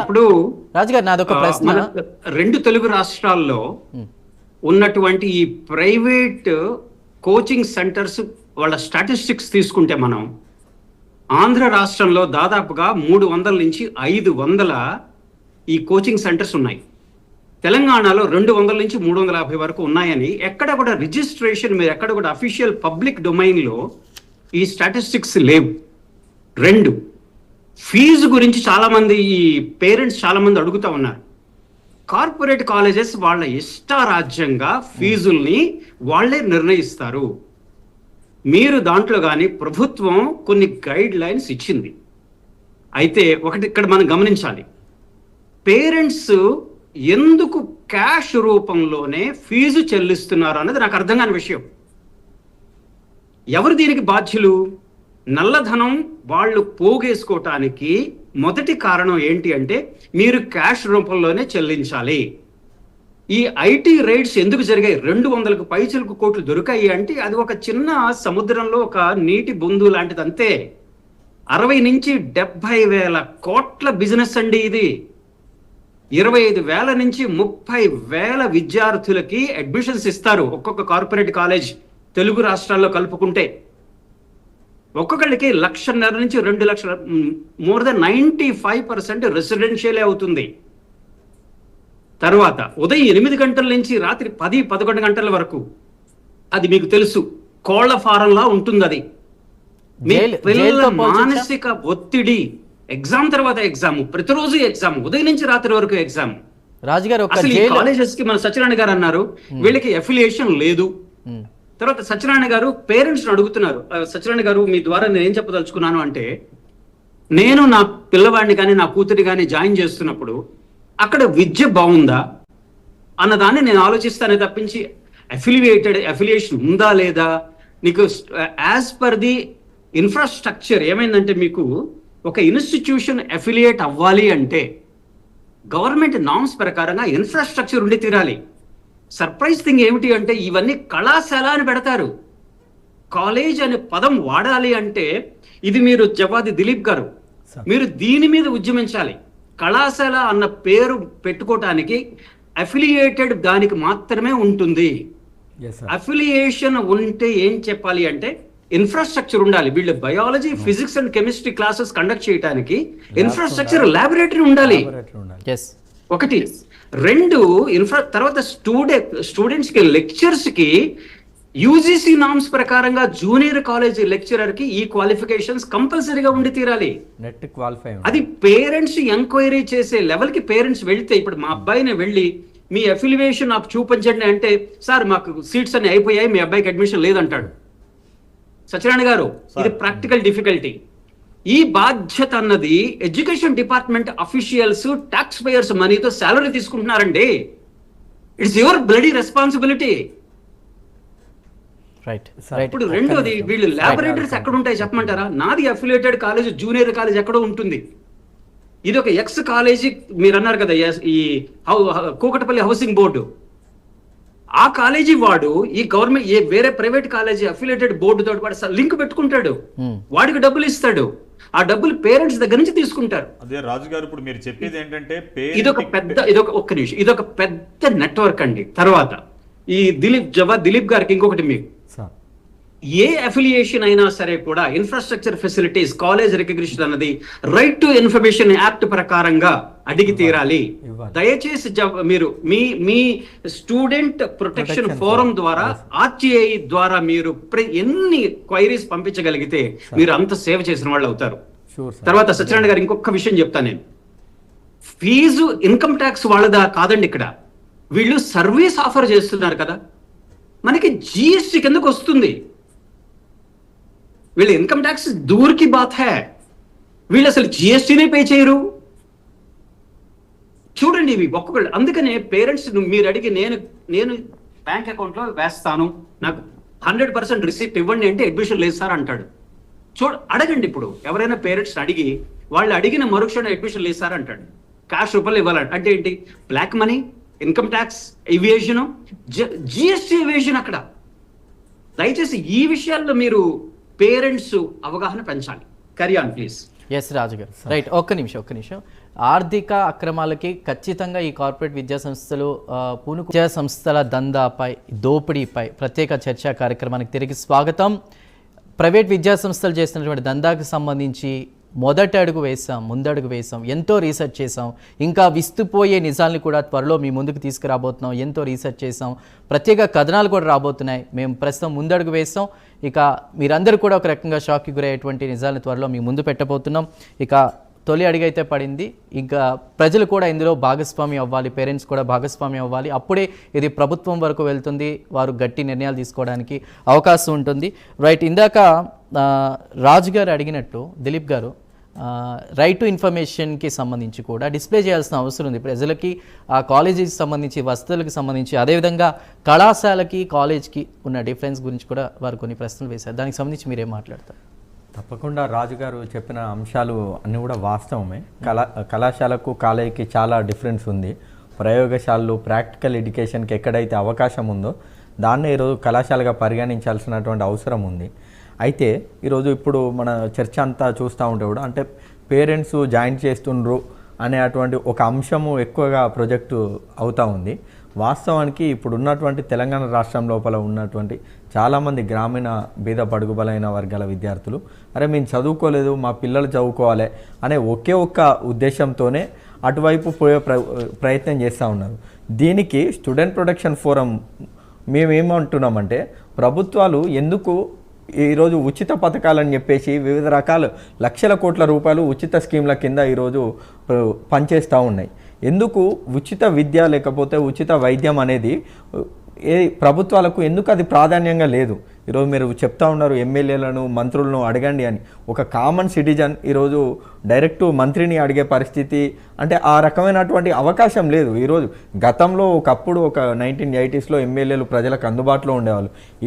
ఇప్పుడు రాజుగారు నాదొక ప్రశ్న. రెండు తెలుగు రాష్ట్రాల్లో ఉన్నటువంటి ఈ ప్రైవేట్ కోచింగ్ సెంటర్స్ వాళ్ళ స్టాటిస్టిక్స్ తీసుకుంటే మనం ఆంధ్ర రాష్ట్రంలో దాదాపుగా మూడు వందల నుంచి ఐదు వందల ఈ కోచింగ్ సెంటర్స్ ఉన్నాయి. తెలంగాణలో రెండు వందల నుంచి మూడు వందల యాభై వరకు ఉన్నాయని ఎక్కడ కూడా రిజిస్ట్రేషన్ మీరు ఎక్కడ కూడా అఫీషియల్ పబ్లిక్ డొమైన్లో ఈ స్టాటిస్టిక్స్ లేవు. రెండు. ఫీజు గురించి చాలా మంది ఈ పేరెంట్స్ చాలా మంది అడుగుతా ఉన్నారు. కార్పొరేట్ కాలేజెస్ వాళ్ళ ఇష్టారాజ్యంగా ఫీజుల్ని వాళ్ళే నిర్ణయిస్తారు. మీరు దాంట్లో కానీ ప్రభుత్వం కొన్ని గైడ్ లైన్స్ ఇచ్చింది. అయితే ఒకటి ఇక్కడ మనం గమనించాలి. పేరెంట్స్ ఎందుకు క్యాష్ రూపంలోనే ఫీజు చెల్లిస్తున్నారు అన్నది నాకు అర్థం కాని విషయం. ఎవరు దీనికి బాధ్యులు? నల్లధనం వాళ్ళు పోగేసుకోవటానికి మొదటి కారణం ఏంటి అంటే మీరు క్యాష్ రూపంలోనే చెల్లించాలి. ఈ ఐటీ రైడ్స్ ఎందుకు జరిగాయి? రెండు వందలకు పైచలకు కోట్లు దొరికాయి అంటే అది ఒక చిన్న సముద్రంలో ఒక నీటి బొందు లాంటిది అంతే. అరవై నుంచి డెబ్బై వేల కోట్ల బిజినెస్ అండి ఇది. ఇరవై ఐదు వేల నుంచి ముప్పై వేల విద్యార్థులకి అడ్మిషన్స్ ఇస్తారు ఒక్కొక్క కార్పొరేట్ కాలేజ్. తెలుగు రాష్ట్రాల్లో కలుపుకుంటే. ఒక్కొక్కళ్ళకి లక్షన్నర నుంచి రెండు లక్షల more than ninety five percent రెసిడెన్షియలే అవుతుంది. తర్వాత ఉదయం ఎనిమిది గంటల నుంచి రాత్రి పది పదకొండు గంటల వరకు. అది మీకు తెలుసు. కోళ్ళ ఫారంలా ఉంటుంది అది మీ పిల్లల? మానసిక ఒత్తిడి. ఎగ్జామ్ తర్వాత ఎగ్జామ్ ప్రతిరోజు ఎగ్జామ్ ఉదయం నుంచి రాత్రి వరకు ఎగ్జామ్ రాజుగారు అసలు ఈ కాలేజెస్కి మన సత్యనారాయణ గారు అన్నారు వీళ్ళకి అఫిలియేషన్ లేదు. తర్వాత సత్యనారాయణ గారు పేరెంట్స్ని అడుగుతున్నారు. సత్యనారాయణ గారు మీ ద్వారా నేను ఏం చెప్పదలుచుకున్నాను అంటే నేను నా పిల్లవాడిని కానీ నా కూతురి కానీ జాయిన్ చేస్తున్నప్పుడు అక్కడ విద్య బాగుందా అన్నదాన్ని నేను ఆలోచిస్తానే తప్పించి అఫిలియేటెడ్ అఫిలియేషన్ ఉందా లేదా? నీకు యాజ్ పర్ ది ఇన్ఫ్రాస్ట్రక్చర్ ఏమైందంటే మీకు ఒక ఇన్స్టిట్యూషన్ అఫిలియేట్ అవ్వాలి అంటే గవర్నమెంట్ నామ్స్ ప్రకారంగా ఇన్ఫ్రాస్ట్రక్చర్ ఉండి తీరాలి. సర్ప్రైజ్ థింగ్ ఏమిటి అంటే ఇవన్నీ కళాశాల అని పెడతారు. కాలేజ్ అనే పదం వాడాలి అంటే ఇది మీరు జవాది దిలీప్ గారు. మీరు దీని మీద ఉద్యమించాలి. కళాశాల అన్న పేరు పెట్టుకోవటానికి అఫిలియేటెడ్ దానికి మాత్రమే ఉంటుంది. అఫిలియేషన్ ఉంటే ఏం చెప్పాలి అంటే ఇన్ఫ్రాస్ట్రక్చర్ ఉండాలి. వీళ్ళు biology physics and chemistry classes conduct చేయడానికి ఇన్ఫ్రాస్ట్రక్చర్ లాబొరేటరీ ఉండాలి. ఒకటి. రెండు ఇన్ఫ్రా తర్వాత స్టూడెంట్ స్టూడెంట్స్కి లెక్చర్స్కి యూజీసీ నామ్స్ ప్రకారంగా జూనియర్ కాలేజ్ లెక్చరర్కి ఈ క్వాలిఫికేషన్స్ కంపల్సరీగా ఉండి తీరాలి. నెట్ క్వాలిఫై అది పేరెంట్స్ ఎంక్వైరీ చేసే లెవెల్కి పేరెంట్స్ వెళ్తే ఇప్పుడు మా అబ్బాయిని వెళ్ళి మీ అఫిలియేషన్ నాకు చూపించండి అంటే సార్ మాకు సీట్స్ అన్ని అయిపోయాయి మీ అబ్బాయికి అడ్మిషన్ లేదంటాడు. సత్యనారాయణ గారు ఇది ప్రాక్టికల్ డిఫికల్టీ ఈ బాధ్యత అన్నది education department officials tax payers మనీతో శాలరీ తీసుకుంటున్నారండి ఇట్స్ యువర్ బ్లడీ రెస్పాన్సిబిలిటీ ఇప్పుడు రెండోది వీళ్ళు లాబొరేటరీస్ ఎక్కడ ఉంటాయి చెప్పమంటారా? నాది అఫిలియేటెడ్ కాలేజ్ జూనియర్ కాలేజ్ ఎక్కడో ఉంటుంది. ఇది ఒక ఎక్స్ కాలేజీ మీరు అన్నారు కదా ఈ కూకటపల్లి హౌసింగ్ బోర్డు ఆ కాలేజీ వాడు ఈ గవర్నమెంట్ ఏ వేరే ప్రైవేట్ కాలేజీ అఫిలియేటెడ్ బోర్డు తోటి వాడు లింక్ పెట్టుకుంటాడు. Hmm. వాడికి డబ్బులు ఇస్తాడు. ఆ డబ్బులు పేరెంట్స్ దగ్గర నుంచి తీసుకుంటారు. అదే రాజు గారు ఇప్పుడు మీరు చెప్పేది ఏంటంటే ఇదొక పెద్ద ఇదొక ఒక్క నిమిషం. ఇదొక పెద్ద నెట్వర్క్ అండి. తర్వాత ఈ దిలీప్ జవా దిలీప్ గారికి ఇంకొకటి మీకు. సార్ ఏ అఫిలియేషన్ అయినా సరే కూడా ఇన్ఫ్రాస్ట్రక్చర్ ఫెసిలిటీస్ కాలేజ్ రికగ్నిషన్ అన్నది రైట్ టు ఇన్ఫర్మేషన్ యాక్ట్ ప్రకారంగా అడిగి తీరాలి. దయచేసి మీరు మీ మీ స్టూడెంట్ ప్రొటెక్షన్ ఫోరం. ద్వారా. ఆర్టీఐ ద్వారా మీరు ఎన్ని క్వైరీస్ పంపించగలిగితే మీరు అంత సేవ చేసిన వాళ్ళు అవుతారు. తర్వాత సత్యనారాయణ గారు ఇంకొక విషయం చెప్తాను నేను. ఫీజు ఇన్కమ్ ట్యాక్స్ వాళ్ళదా కాదండి ఇక్కడ. వీళ్ళు సర్వీస్ ఆఫర్ చేస్తున్నారు కదా. మనకి జిఎస్టి కిందకు వస్తుంది. వీళ్ళ ఇన్కమ్ ట్యాక్స్ దూర్కి బాత్ హే వీళ్ళు అసలు జిఎస్టీనే పే చేయరు. చూడండి ఇవి ఒక్కొక్కళ్ళు. అందుకనే పేరెంట్స్ మీరు అడిగి నేను నేను బ్యాంక్ అకౌంట్లో వేస్తాను. నాకు హండ్రెడ్ పర్సెంట్ రిసిప్ట్ ఇవ్వండి అంటే అడ్మిషన్ లేదు సార్ అంటాడు. చూడ అడగండి ఇప్పుడు. ఎవరైనా పేరెంట్స్ అడిగి వాళ్ళు అడిగిన మరుక్షణం అడ్మిషన్ లేదు సార్ అంటాడు. క్యాష్ రూపాయలు ఇవ్వాలంట. అంటే ఏంటి? Black money income tax evasion GST evasion అక్కడ. దయచేసి ఈ విషయాల్లో మీరు పేరెంట్స్ అవగాహన పెంచాలి. కరీ ప్లీజ్ ఎస్ రాజు గారు రైట్ ఒక్క నిమిషం ఒక్క నిమిషం. ఆర్థిక అక్రమాలకి ఖచ్చితంగా ఈ కార్పొరేట్ విద్యా సంస్థలు ఆ, పూనుకు విద్యా సంస్థల దందాపై దోపిడీపై ప్రత్యేక చర్చా కార్యక్రమానికి తిరిగి స్వాగతం. ప్రైవేట్ విద్యా సంస్థలు చేస్తున్నటువంటి దందాకు సంబంధించి మొదటి అడుగు వేసాం ముందడుగు వేసాం ఎంతో రీసెర్చ్ చేసాం ఇంకా విస్తుపోయే నిజాలను కూడా త్వరలో మీ ముందుకు తీసుకురాబోతున్నాం. ఎంతో రీసెర్చ్ చేసాం ప్రత్యేక కథనాలు కూడా రాబోతున్నాయి. మేము ప్రస్తుతం ముందడుగు వేసాం ఇక మీరందరూ కూడా ఒక రకంగా షాక్కి గురయ్యేటువంటి నిజాలను త్వరలో మీ ముందు పెట్టబోతున్నాం. ఇక తొలి అడిగైతే పడింది. ఇంకా ప్రజలు కూడా ఇందులో భాగస్వామి అవ్వాలి పేరెంట్స్ కూడా భాగస్వామి అవ్వాలి. అప్పుడే ఇది ప్రభుత్వం వరకు వెళ్తుంది. వారు గట్టి నిర్ణయాలు తీసుకోవడానికి అవకాశం ఉంటుంది. రైట్ ఇందాక రాజు గారు అడిగినట్టు దిలీప్ గారు రైట్ టు ఇన్ఫర్మేషన్కి సంబంధించి కూడా డిస్ప్లే చేయాల్సిన అవసరం ఉంది. ప్రజలకి ఆ కాలేజీకి సంబంధించి వసతులకు సంబంధించి అదేవిధంగా కళాశాలకి కాలేజ్కి ఉన్న డిఫరెన్స్ గురించి కూడా వారు కొన్ని ప్రశ్నలు వేశారు. దానికి సంబంధించి మీరేం మాట్లాడతారు? తప్పకుండా రాజుగారు చెప్పిన అంశాలు అన్నీ కూడా వాస్తవమే. కళా కళాశాలకు కాలేజీకి చాలా డిఫరెన్స్ ఉంది. ప్రయోగశాలలు ప్రాక్టికల్ ఎడ్యుకేషన్కి ఎక్కడైతే అవకాశం ఉందో దాన్నే ఈరోజు కళాశాలగా పరిగణించాల్సినటువంటి అవసరం ఉంది. అయితే ఈరోజు ఇప్పుడు మన చర్చ అంతా చూస్తూ ఉంటే కూడా అంటే పేరెంట్స్ జాయిన్ చేస్తుండ్రు అనే అటువంటి ఒక అంశము ఎక్కువగా ప్రొజెక్టు అవుతూ ఉంది. వాస్తవానికి ఇప్పుడు ఉన్నటువంటి తెలంగాణ రాష్ట్రం లోపల ఉన్నటువంటి చాలామంది గ్రామీణ బీద పడుగుబలైన వర్గాల విద్యార్థులు అరే మేము చదువుకోలేదు మా పిల్లలు చదువుకోవాలి అనే ఒకే ఒక్క ఉద్దేశంతోనే అటువైపు పోయే ప్ర ప్రయత్నం చేస్తూ ఉన్నారు. దీనికి స్టూడెంట్ ప్రొటెక్షన్ ఫోరం మేమేమంటున్నామంటే ప్రభుత్వాలు ఎందుకు ఈరోజు ఉచిత పథకాలని చెప్పేసి వివిధ రకాల లక్షల కోట్ల రూపాయలు ఉచిత స్కీమ్ల కింద ఈరోజు పనిచేస్తూ ఉన్నాయి. ఎందుకు ఉచిత విద్య లేకపోతే ఉచిత వైద్యం అనేది ఏ ప్రభుత్వాలకు ఎందుకు అది ప్రాధాన్యంగా లేదు? ఈరోజు మీరు చెప్తా ఉన్నారు ఎమ్మెల్యేలను మంత్రులను అడగండి అని. ఒక కామన్ సిటిజన్ ఈరోజు డైరెక్ట్ మంత్రిని అడిగే పరిస్థితి అంటే ఆ రకమైనటువంటి అవకాశం లేదు. ఈరోజు గతంలో ఒకప్పుడు ఒక నైన్టీన్ ఎయిటీస్లో ఎమ్మెల్యేలు ప్రజలకు అందుబాటులో ఉండేవాళ్ళు.